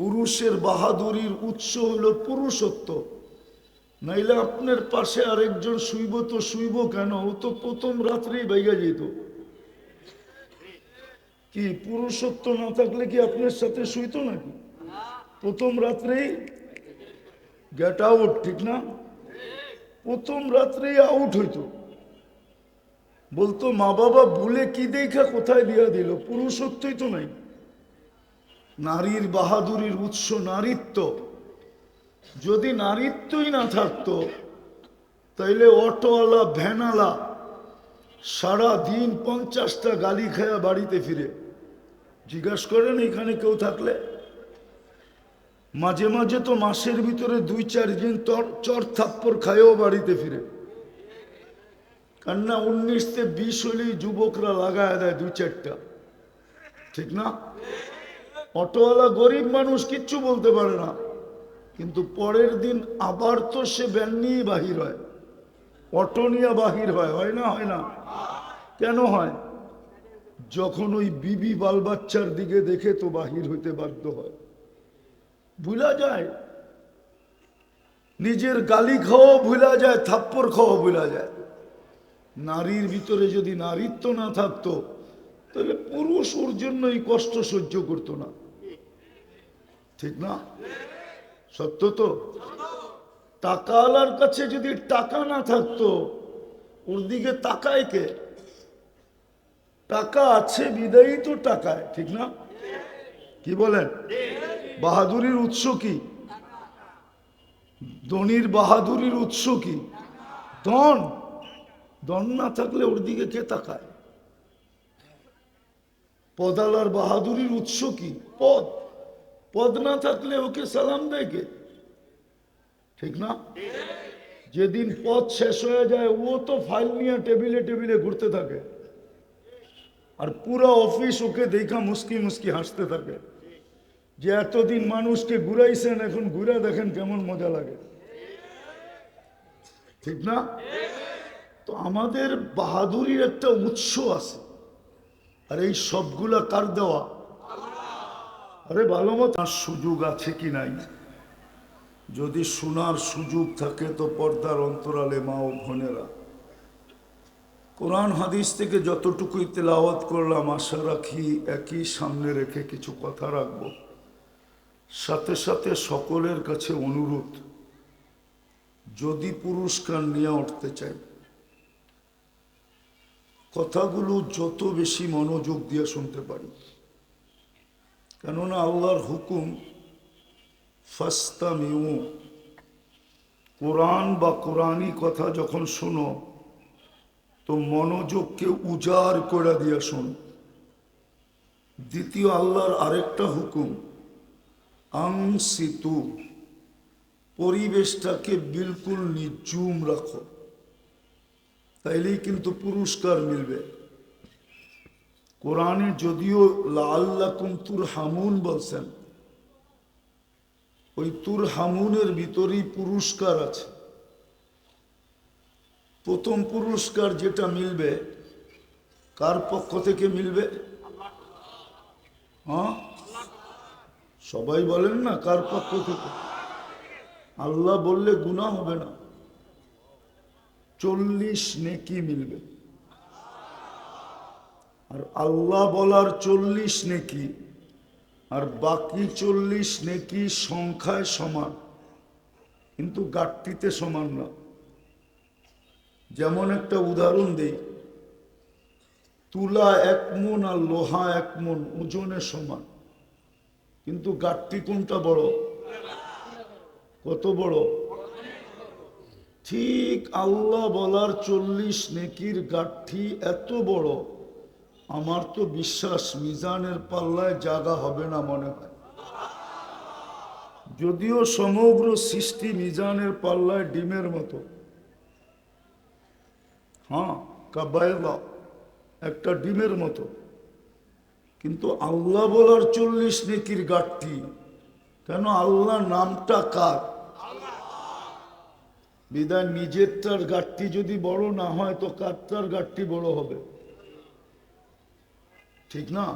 পুরুষের বাহাদুরির উৎস হলো পুরুষত্ব। নাইলে আপনার পাশে আরেকজন শুইব তো শুইব কেন? ও তো প্রথম রাত্রেই বাইগা যেত। কি, পুরুষত্ব না থাকলে কি আপনার সাথে শুইতো নাকি? প্রথম রাত্রেই গেট আউট ঠিক না? প্রথম রাত্রেই আউট হইতো। বলতো, মা বাবা, ভুলে কি দেখা কোথায় দিয়া দিল? পুরুষত্বই তো নাই। নারীর বাহাদুরির উৎস নারীত্ব। যদি নারীত্বই না থাকতো, তাইলে অটোওয়ালা ভ্যানালা সারা দিন পঞ্চাশটা গালি খায়া বাড়িতে ফিরে। জিজ্ঞাসা করেন, এখানে কেউ থাকলে? মাঝে মাঝে তো মাসের ভিতরে দুই চার দিন চর থাপ্পর খায়ও বাড়িতে ফিরে। কান্না উনিশ তে বিশ হলেই যুবকরা লাগায় দেয় দুই চারটা। ঠিক না? অটোওয়ালা গরিব মানুষ কিচ্ছু বলতে পারে না। কিন্তু পরের দিন আবার তো সে ব্যান নিয়ে বাহির হয়। অটো নিয়ে বাহির হয় হয় না হয় না? কেন হয়? যখন ওই বিবি বাল বাচ্চার দিকে দেখে তো বাহির হইতে বাধ্য হয়। ভুলা যায়। নিজের গালি খাওয়াও ভুলা যায়, থাপ্পড় খাওয়াও ভুলা যায়। নারীর ভিতরে যদি নারীত্ব না থাকতো তাহলে পুরুষ ওর জন্য এই কষ্ট সহ্য করতো না। ঠিক না? সত্য তো? টাকাওয়ালার কাছে যদি টাকা না থাকতো, ওর দিকে তাকায় কে? টাকা আছে, বিদায়ী তো টাকায়, ঠিক না? কি বলেন? বাহাদুরির উৎস কি? ধনির বাহাদুরির উৎস কি? ধন? ধন না থাকলে ওর দিকে কে তাকায়? পদালার বাহাদুরির উৎস কি? পদ। পদ না থাকলে ওকে সালাম দেয় কে? ঠিক না? যেদিন পদ শেষ হয়ে যায়, ও তো ফাইল নিয়ে টেবিলে টেবিলে ঘুরতে থাকে। আর পুরো অফিস ওকে দেখা মুস্কি মুস্কি হাসতে থাকে। যে এতদিন মানুষকে ঘুরাইছেন, এখন ঘুরে দেখেন কেমন মজা লাগে। ঠিক না? তো আমাদের বাহাদুরির একটা উৎস আছে। আর এই সবগুলা কার দেওয়া? আরে ভালো মতো সুযোগ আছে কি নাই? যদি শোনার সুযোগ থাকে তো পর্দার অন্তরালে মা ও বোনেরা। কোরআন হাদিস থেকে যতটুকুই তেলাওয়াত করলাম, আশা রাখি একই সামনে রেখে কিছু কথা রাখব। সাথে সাথে সকলের কাছে অনুরোধ, যদি পুরস্কার নিয়ে উঠতে চাই। কথাগুলো যত বেশি মনোযোগ দিয়ে শুনতে পারি। কেননা আল্লাহর হুকুম, ফাস্তামিউ। কোরআন বা কোরআনই কথা যখন শোনো, তো মনোযোগকে উজাড় করে দিয়ে শোন। দ্বিতীয় আল্লাহর আরেকটা হুকুম আংসিতু পরিবেশটাকে বিলকুল নিজুম রাখো। তাইলেই কিন্তু পুরস্কার মিলবে। কোরআনে যদিও লাল্লা কুমতুর হামুন বলছেন, ওই তুর হামুনের ভিতরেই পুরস্কার আছে। প্রথম পুরস্কার যেটা মিলবে, কার পক্ষ থেকে মিলবে? হ্যাঁ? সবাই বলেন না কার পক্ষ থেকে। আল্লাহ বললে গুণা হবে না। চল্লিশ নেকি মিলবে। আর আল্লাহ বলার চল্লিশ নেকি, আর বাকি চল্লিশ নেকি সংখ্যায় সমান, কিন্তু গাঠটিতে সমান না। যেমন একটা উদাহরণ দেই, তুলা এক মন আর লোহা এক মন ওজনে সমান, কিন্তু গাঠটি কোনটা বড়? কত বড়? ঠিক আল্লাহ বলার চল্লিশ নেকির গাঠি এত বড়, আমার তো বিশ্বাস মিজানের পাল্লায় জাগা হবে না মনে হয়। যদিও সমগ্র সৃষ্টি মিজানের পাল্লায় ডিমের মতো। হ্যাঁ কাবায়লা একটা ডিমের মতো। কিন্তু আল্লাহ বলার চল্লিশ নেকির গাঠটি কেন আল্লাহ নামটা কার? বিদায়, নিজেরটার গাঠটি যদি বড় না হয়, তো কারটার গাঠটি বড় হবে? ঠিক না?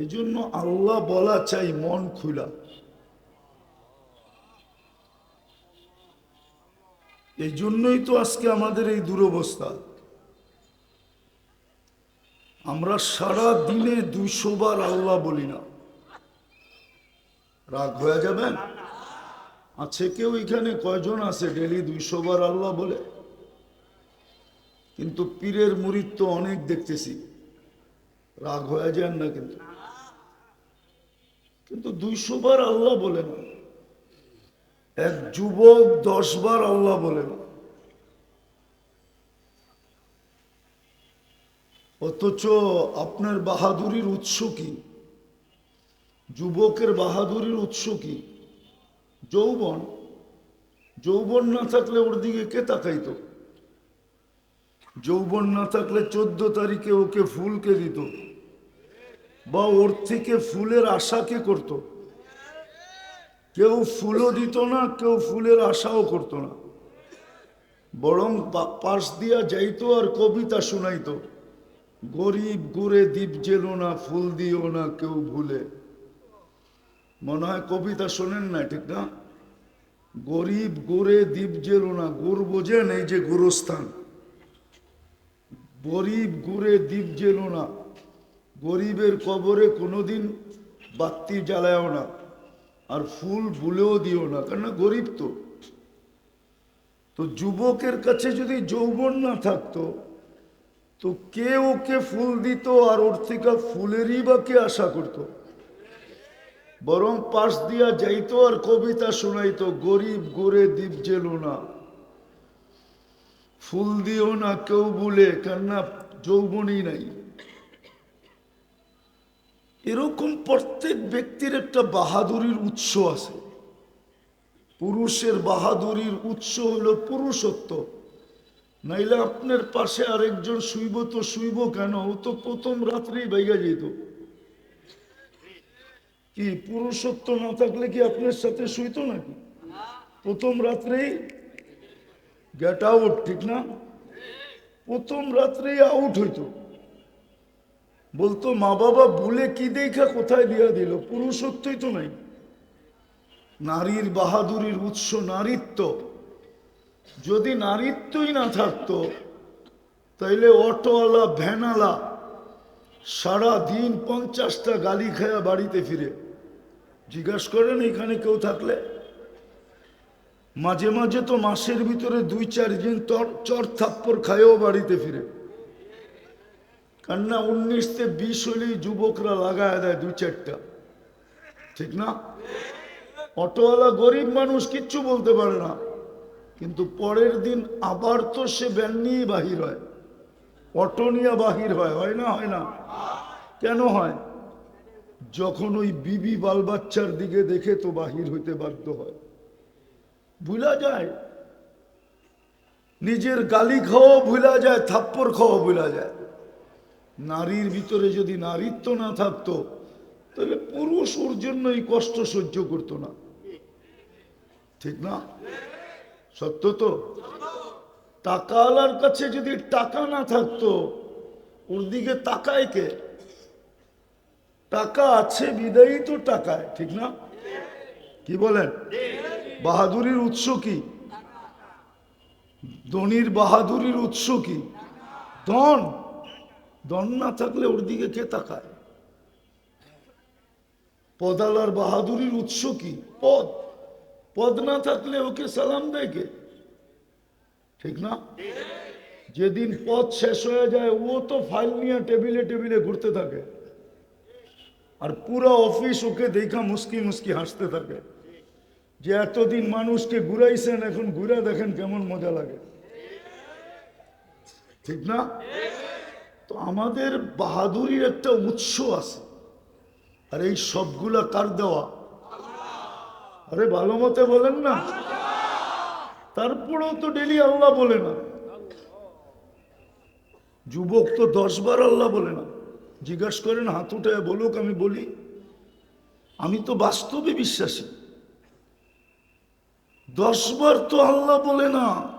এই জন্য আল্লাহ বলা চাই, মন খুলা। এই জন্যই তো আজকে আমাদের এই দুরবস্থা। আমরা সারা দিনে দুইশো বার আল্লাহ বলি না। রাগ হয়ে যাবেন? আছে কেউ এখানে? কয়জন আছে? ডেলি দুইশো বার আল্লাহ বলে। কিন্তু পীরের মুরিদ তো অনেক দেখতেছি। রাগ হয়ে যান না কিন্তু। কিন্তু দুইশো বার আল্লাহ বলে না এক যুবক দশ বার আল্লাহ বলে না অথচ আপনার বাহাদুরির উৎস কি? যুবকের বাহাদুরির উৎস কি? যৌবন যৌবন না থাকলে ওর দিকে কে তাকাইতো? যৌবন না থাকলে চোদ্দ তারিখে ওকে ফুলকে দিত? বা ওর থেকে ফুলের আশা কে করত? কেউ ফুলও দিত না, কেউ ফুলের আশাও করতো না। বরং পাশ দিয়া যাইতো আর কবিতা শুনাইতো। গরিব গুড়ে দ্বীপ জেলো না, ফুল দিও না কেউ ভুলে। মনে হয় কবিতা শোনেন না, ঠিক না? গরিব গোরে দ্বীপ জেলো না গোর বোঝেন এই যে গুরুস্থান। গরিব গুড়ে দ্বীপ জেলো না, গরিবের কবরে কোনোদিন বাত্তি জ্বালায়ও না, আর ফুল ভুলেও দিও না, কেননা গরিব তো। তো যুবকের কাছে যদি যৌবন না থাকতো, তো কে ওকে ফুল দিত আর ওর থেকে ফুলেরই বা কে আশা করত? বরং পাশ দিয়া যাইতো আর কবিতা শোনাইতো, গরিব গোরে দ্বীপ জেলো না। ফুল দিও না কেউ বলে, কেননা যৌবনই নাই। এরকম প্রত্যেক ব্যক্তির একটা বাহাদুরির উৎস আছে। পুরুষের বাহাদুরির উৎস হলো পুরুষত্ব। নাইলে আপনার পাশে আরেকজন শুইব তো শুইব কেন? ও তো প্রথম রাত্রেই বাইগা যেত। কি, পুরুষত্ব না থাকলে কি আপনার সাথে শুইতো নাকি? প্রথম রাত্রেই গেট আউট ঠিক না? প্রথম রাত্রেই আউট হইতো। বলতো, মা বাবা ভুলে কি দেখা কোথায় দিয়া দিল? পুরুষত্বই তো নাই। নারীর বাহাদুরির উৎস নারীত্ব। যদি নারীত্বই না থাকতো, তাইলে অটোওয়ালা ভ্যানালা সারা দিন পঞ্চাশটা গালি খায়া বাড়িতে ফিরে। জিজ্ঞাসা করেন, এখানে কেউ থাকলে? মাঝে মাঝে তো মাসের ভিতরে দুই চার দিন চর থাপ্পর খায়ও বাড়িতে ফিরে। কান্না তে বিশ হলেই যুবকরা লাগায় দেয় দুই চারটা। ঠিক না? অটোওয়ালা গরিব মানুষ কিচ্ছু বলতে পারে না। কিন্তু পরের দিন আবার তো সে ব্যান নিয়ে বাহির হয়। অটো নিয়ে বাহির হয়। হয় না? হয় না? কেন হয়? যখন ওই বিবি বাল বাচ্চার দিকে দেখে তো বাহির হইতে বাধ্য হয়। ভুলা যায়। নিজের গালি খাওয়া ভুলা যায়, থাপ্পড় খাওয়া ভুলা যায়। নারীর ভিতরে যদি নারীত্ব না থাকতো, তাহলে পুরুষ ওর জন্য এই কষ্ট সহ্য করতো না। ঠিক না? সত্য তো? টাকাওয়ালার কাছে যদি টাকা না থাকতো, ওর দিকে তাকায় কে? টাকা আছে বিদায়ী তো টাকায় ঠিক না? কি বলেন? বাহাদুরির উৎস কি? ধনির বাহাদুরির উৎস কি? ধন? ধন না থাকলে ওর দিকে কে তাকায়? পদালার বাহাদুরির উৎস কি? পদ। পদ না থাকলে ওকে সালাম দেয় কে? ঠিক না? যেদিন পদ শেষ হয়ে যায়, ও তো ফাইল নিয়ে টেবিলে টেবিলে ঘুরতে থাকে। আর পুরো অফিস ওকে দেখা মুস্কি মুস্কি হাসতে থাকে। যে এতদিন মানুষকে ঘুরাইছেন, এখন ঘুরে দেখেন কেমন মজা লাগে। ঠিক না? তো আমাদের বাহাদুরির একটা উৎস আছে। আর এই সবগুলা কার দেওয়া? আরে ভালো মতে বলেন না। তারপরেও তো ডেলি আল্লাহ বলে না। যুবক তো দশ বার আল্লাহ বলে না। জিজ্ঞাসা করেন হাত উঠে বলুক, আমি বলি। আমি তো বাস্তবে বিশ্বাসী। দশ বার তো আল্লাহ বলে না।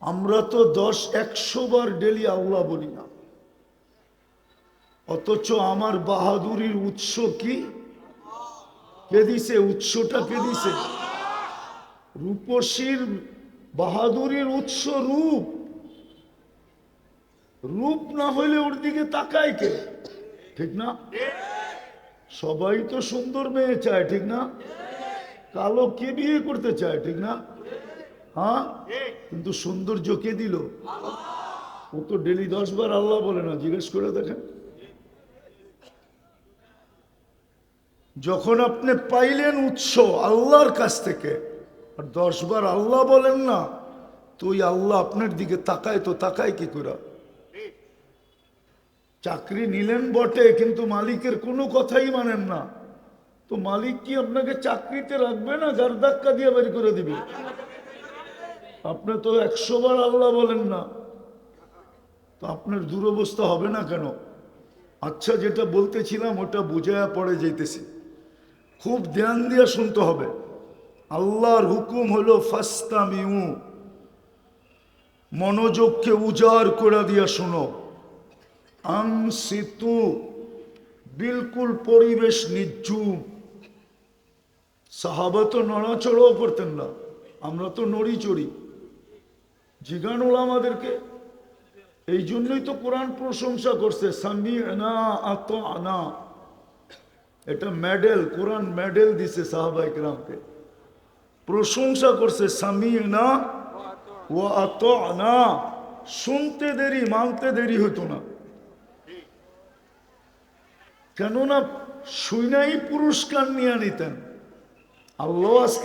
আমরা তো দশ, একশো বার ডেলি আল্লাহ বলি না। অথচ আমার বাহাদুরির উৎস কি? কে দিছে? উৎসটা কে দিছে? রূপসীর বাহাদুরির উৎস রূপ। রূপ না হইলে ওর দিকে তাকায় কে? ঠিক না? সবাই তো সুন্দর মেয়ে চায়, ঠিক না? কালো কে বিয়ে করতে চায়, ঠিক না? হ্যাঁ? কিন্তু সৌন্দর্য কে দিল? ও তো ডেলি দশ বার আল্লাহ বলে না, জিজ্ঞেস করে দেখেন। যখন আপনি পাইলেন উৎস আল্লাহর কাছ থেকে, আর দশ বার আল্লাহ বলেন না, তো ওই আল্লাহ আপনার দিকে তাকায়, তো তাকায় কি করে? চাকরি নিলেন বটে, কিন্তু মালিকের কোনো কথাই মানেন না। তো মালিক কি আপনাকে চাকরিতে রাখবে না গার ধাক্কা দিয়ে বের করে দিবে? আপনি তো একশো বার আল্লাহ বলেন না। তো আপনার দুরবস্থা হবে না কেন? আচ্ছা যেটা বলতেছিলাম, ওটা বুঝায়া পড়ে যাইতেছি। খুব ধ্যান দিয়ে শুনতে হবে। আল্লাহর হুকুম হলো, ফাস্তামিউ, মনোযোগকে উজাড় করে দিয়া শুনো। আংসিতু, বিলকুল পরিবেশ নির্জুম সাহাবা তো নড়াচড়াও করতেন না, আমরা তো নড়ি চড়ি জিগানুল আমাদেরকে, এই জন্যই তো কোরআন প্রশংসা করছে সামি না আত আনা এটা মেডেল, কোরআন মেডেল দিছে সাহাবা ইকরামকে। প্রশংসা করছে সামি না ও আত আনা শুনতে দেরি, মানতে দেরি হতো না। কেননা সুইনাই পুরস্কার নিয়ে নিতেন। আল্লাহ আজকে